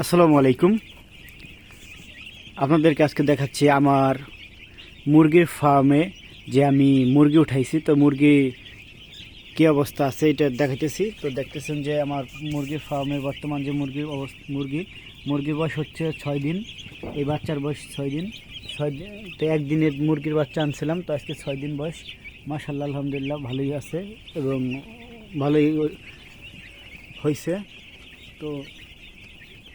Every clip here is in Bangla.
আসসালামু আলাইকুম। আপনাদেরকে আজকে দেখাচ্ছি আমার মুরগির ফার্মে যে আমি মুরগি উঠাইছি। তো মুরগি কী অবস্থা আছে এটা দেখাইতেছি। তো দেখতেছেন যে আমার মুরগির ফার্মে বর্তমান যে মুরগির অবস্থা, মুরগি, মুরগির বয়স হচ্ছে ছয় দিন, এই বাচ্চার বয়স ছয় দিন ছয় দিন, তো একদিনের মুরগির বাচ্চা আনছিলাম, তো আজকে ছয় দিন বয়স। মাশাল্লাহ আলহামদুলিল্লাহ, ভালোই আছে এবং ভালোই হয়েছে তো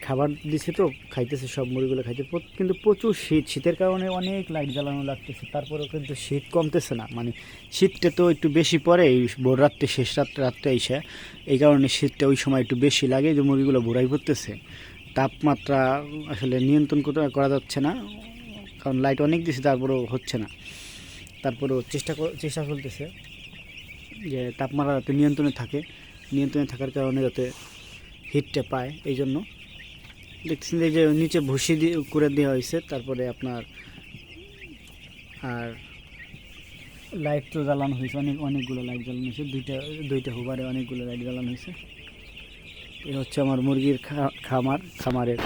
খাবার দিছে তো, খাইতেছে, সব মুরগিগুলো খাইতে। কিন্তু প্রচুর শীত। শীতের কারণে অনেক লাইট জ্বালানো লাগতেছে। তারপরেও কিন্তু শীত কমতেছে না। মানে শীতটা তো একটু বেশি পড়ে, এই ভোর রাত্রে শেষ রাত্রে রাত্রে এসে এই কারণে শীতটা ওই সময় একটু বেশি লাগে যে মুরগিগুলো ভোরাই পড়তেছে তাপমাত্রা আসলে নিয়ন্ত্রণ করতে করা যাচ্ছে না। কারণ লাইট অনেক দিছে, তারপরেও হচ্ছে না। তারপরেও চেষ্টা চেষ্টা চলতেছে যে তাপমাত্রা যাতে নিয়ন্ত্রণে থাকে। নিয়ন্ত্রণে থাকার কারণে যাতে হিটটা পায়। এই জন্য দেখতেছেন যে নিচে ভুসি দিয়ে করে দেওয়া হয়েছে, তারপরে আপনার আর লাইট তো জ্বালানো হয়েছে, অনেক, অনেকগুলো লাইট জ্বালানো হয়েছে, দুইটা দুইটা হুবারে অনেকগুলো লাইট জ্বালানো হয়েছে। এ হচ্ছে আমার মুরগির খামার, খামারের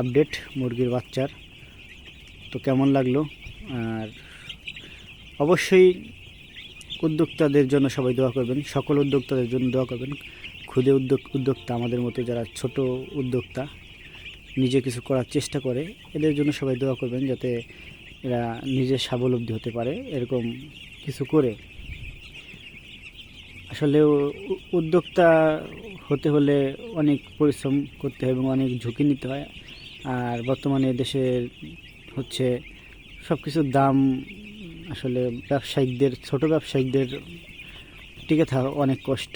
আপডেট মুরগির বাচ্চার। তো কেমন লাগল? আর অবশ্যই উদ্যোক্তাদের জন্য সবাই দোয়া করবেন, সকল উদ্যোক্তাদের জন্য দোয়া করবেন। ক্ষুদে উদ্যোগ উদ্যোক্তা আমাদের মতো যারা ছোট উদ্যোক্তা, নিজে কিছু করার চেষ্টা করে, এদের জন্য সবাই দোয়া করবেন যাতে এরা নিজে স্বাবলম্বী হতে পারে, এরকম কিছু করে। আসলে উদ্যোক্তা হতে হলে অনেক পরিশ্রম করতে হয় এবং অনেক ঝুঁকি নিতে হয়। আর বর্তমানে দেশের হচ্ছে সব কিছুর দাম আসলে ব্যবসায়িকদের, ছোট ব্যবসায়িকদের টিকে থাকা অনেক কষ্ট।